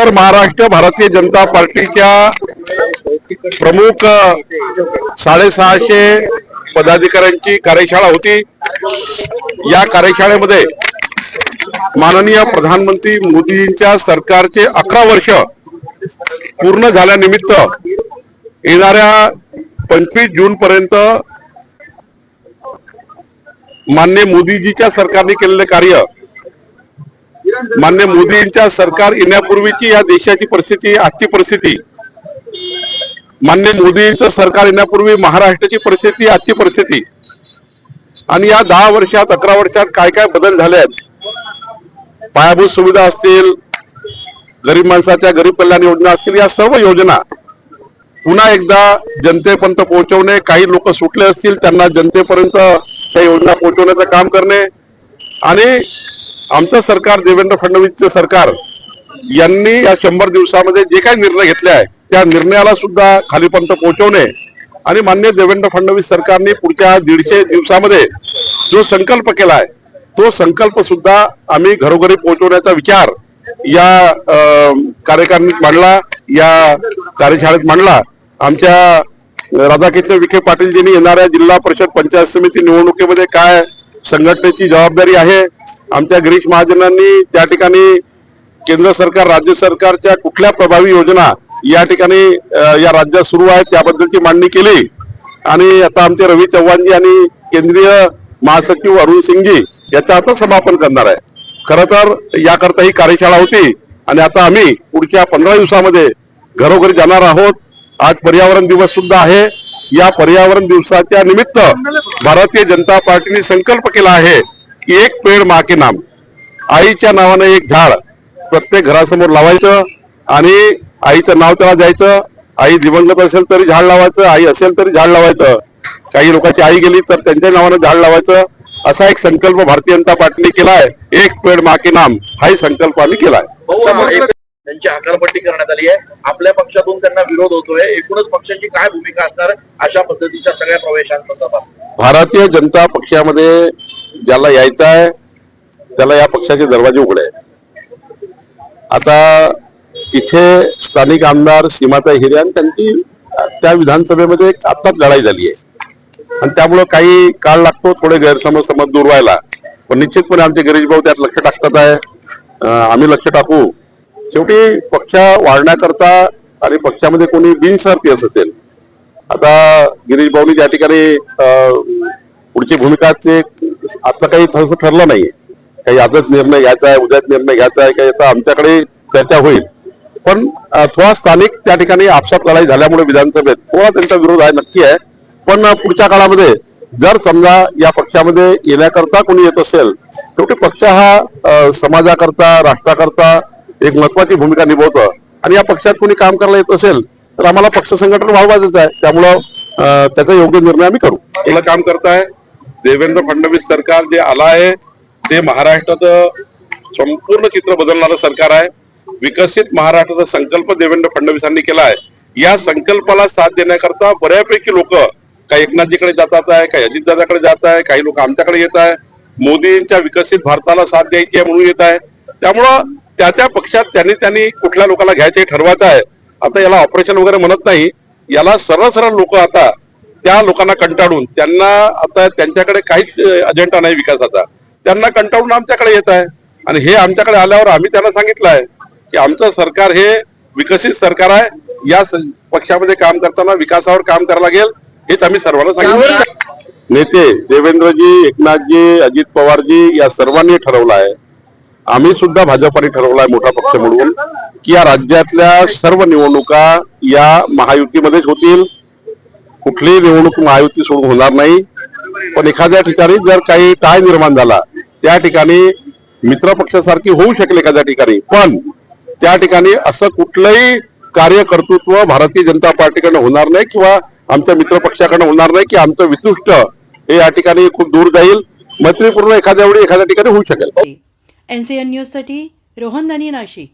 तर महाराष्ट्र भारतीय जनता पार्टीच्या प्रमुख साडेसहाशे पदाधिकाऱ्यांची कार्यशाळा होती. या कार्यशाळेमध्ये माननीय प्रधानमंत्री मोदीजींच्या सरकारचे अकरा वर्ष पूर्ण झाल्यानिमित्त येणाऱ्या पंचवीस जून पर्यंत मान्य मोदीजीच्या सरकारने केलेले कार्य मान्य मोदींच्या सरकार येण्यापूर्वीची या देशाची परिस्थिती आजची परिस्थिती. मान्य मोदींचं सरकार येण्यापूर्वी महाराष्ट्राची परिस्थिती आजची परिस्थिती. आणि या दहा वर्षात अकरा वर्षात काय काय बदल झाले आहेत पायाभूत सुविधा असतील गरीब माणसाच्या गरीब कल्याण योजना असतील या सर्व योजना पुन्हा एकदा जनतेपर्यंत पोहोचवणे काही लोक सुटले असतील त्यांना जनतेपर्यंत त्या योजना पोहोचवण्याचं काम करणे आणि आमचं सरकार देवेंद्र फडणवीसचं सरकार यांनी या शंभर दिवसामध्ये जे काही निर्णय घेतले आहे त्या निर्णयाला सुद्धा खालीपर्यंत पोहोचवणे आणि मान्य देवेंद्र फडणवीस सरकारने पुढच्या दीडशे दिवसामध्ये जो संकल्प केला आहे तो संकल्प सुद्धा आम्ही घरोघरी पोहोचवण्याचा विचार या कार्यकारणीत कार्यकारिणीत मांडला या कार्यशाळेत मांडला. आमच्या राधाकृष्ण विखे पाटीलजींनी येणाऱ्या जिल्हा परिषद पंचायत समिती निवडणुकीमध्ये काय संघटनेची जबाबदारी आहे आमच्या गिरीश महाजनांनी त्या ठिकाणी केंद्र सरकार राज्य सरकारच्या कुठल्या प्रभावी योजना या ठिकाणी या राज्यात सुरू आहेत त्याबद्दलची मांडणी केली. आणि आता आमचे रवी चव्हाणजी आणि केंद्रीय महासचिव अरुण सिंगजी याचं आता समापन करणार आहे. खर तर याकरता ही कार्यशाळा होती आणि आता आम्ही पुढच्या पंधरा दिवसामध्ये घरोघरी जाणार आहोत. आज पर्यावरण दिवस सुद्धा आहे. या पर्यावरण दिवसाच्या निमित्त भारतीय जनता पार्टीने संकल्प केला आहे एक पेड मा के नाम आईच्या नावानं एक झाड प्रत्येक घरासमोर लावायचं आणि आईचं नाव त्याला द्यायचं. आई दिवंगत असेल तरी झाड लावायचं आई असेल तरी झाड लावायचं. काही लोकांची आई गेली तर त्यांच्या नावानं झाड लावायचं. असा एक संकल्प भारतीय जनता पार्टीने केलाय. एक पेड मा के नाम हाही संकल्प आम्ही केलाय. त्यांची हकालपट्टी करण्यात आली आहे. आपल्या पक्षातून त्यांना विरोध होतोय. एकूणच पक्षाची काय भूमिका असणार अशा पद्धतीच्या सगळ्या प्रवेशांसंदर्भात? भारतीय जनता पक्षामध्ये ज्याला यायचं आहे त्याला या पक्षाचे दरवाजे उघडे आहेत. आता तिथे स्थानिक आमदार सीमाताई हिरे आणि त्यांची त्या विधानसभेमध्ये एक आत्ताच लढाई झाली आहे. आणि त्यामुळं काही काळ लागतो थोडे गैरसमज समज दूर व्हायला. पण निश्चितपणे आमचे गिरीश भाऊ त्यात लक्ष टाकतात आहे. आम्ही लक्ष टाकू. शेवटी पक्ष वाढण्याकरता आणि पक्षामध्ये कोणी बिनसारती असं असेल आता गिरीश भाऊनी त्या ठिकाणी अं, पुढची भूमिका ते आता काही तसं ठरलं नाही काही आजच निर्णय घ्यायचा आहे उद्याच निर्णय घ्यायचा आहे काही आता आमच्याकडे चर्चा होईल. पण थोडा स्थानिक त्या ठिकाणी आपसात लढाई झाल्यामुळे विधानसभेत थोडा त्यांचा विरोध आहे नक्की आहे. पण पुढच्या काळामध्ये जर समजा या पक्षामध्ये येण्याकरता कोणी येत असेल शेवटी पक्ष हा समाजाकरता राष्ट्राकरता एक महत्वाची भूमिका निभवतं. आणि या पक्षात कोणी काम करायला येत असेल तर आम्हाला पक्ष संघटन वाढवायचंच आहे त्यामुळं त्याचा योग्य निर्णय आम्ही करू. आपलं काम करताय देवेंद्र फडणवीस सरकार जे आलं आहे ते महाराष्ट्राचं संपूर्ण चित्र बदलणारं सरकार आहे. विकसित महाराष्ट्राचा संकल्प देवेंद्र फडणवीसांनी केला आहे. या संकल्पाला साथ देण्याकरता बऱ्यापैकी लोक काही एकनाथजीकडे जातात आहे काही अजितदादाकडे जात आहे काही लोक आमच्याकडे येत आहे. मोदींच्या विकसित भारताला साथ द्यायची आहे म्हणून येत आहे. त्यामुळं त्या त्या पक्षात त्यांनी त्यांनी कुठल्या लोकांना घ्यायचे हे ठरवायचं आहे. आता याला ऑपरेशन वगैरे म्हणत नाही. याला सरळ सरळ लोक आता त्या लोकांना कंटाळून त्यांना आता त्यांच्याकडे काहीच अजेंडा नाही विकासाचा. त्यांना कंटाळून आमच्याकडे येत आहे. आणि हे आमच्याकडे आल्यावर आम्ही त्यांना सांगितलं आहे की आमचं सरकार हे विकसित सरकार आहे. या पक्षामध्ये काम करताना विकासावर काम करावं लागेल हेच आम्ही सर्वांना सांगितलं नेते देवेंद्रजी एकनाथजी अजित पवारजी या सर्वांनी ठरवलं आहे. आम्ही सुद्धा भाजपाने ठरवलाय मोठा पक्ष म्हणून की या राज्यातल्या सर्व निवडणुका या महायुतीमध्येच होतील. कुठलीही निवडणूक महायुती सोडून होणार नाही. पण एखाद्या ठिकाणी जर काही टाय निर्माण झाला त्या ठिकाणी मित्र पक्षासारखी होऊ शकेल एखाद्या ठिकाणी. पण त्या ठिकाणी असं कुठलंही कार्यकर्तृत्व भारतीय जनता पार्टीकडनं होणार नाही किंवा आमच्या मित्र पक्षाकडनं होणार नाही की आमचं वितुष्ट हे या ठिकाणी खूप दूर जाईल. मैत्रीपूर्ण एखाद्या वेळी एखाद्या ठिकाणी होऊ शकेल. एनसीएन न्यूजसाठी रोहन दानी नाशिक.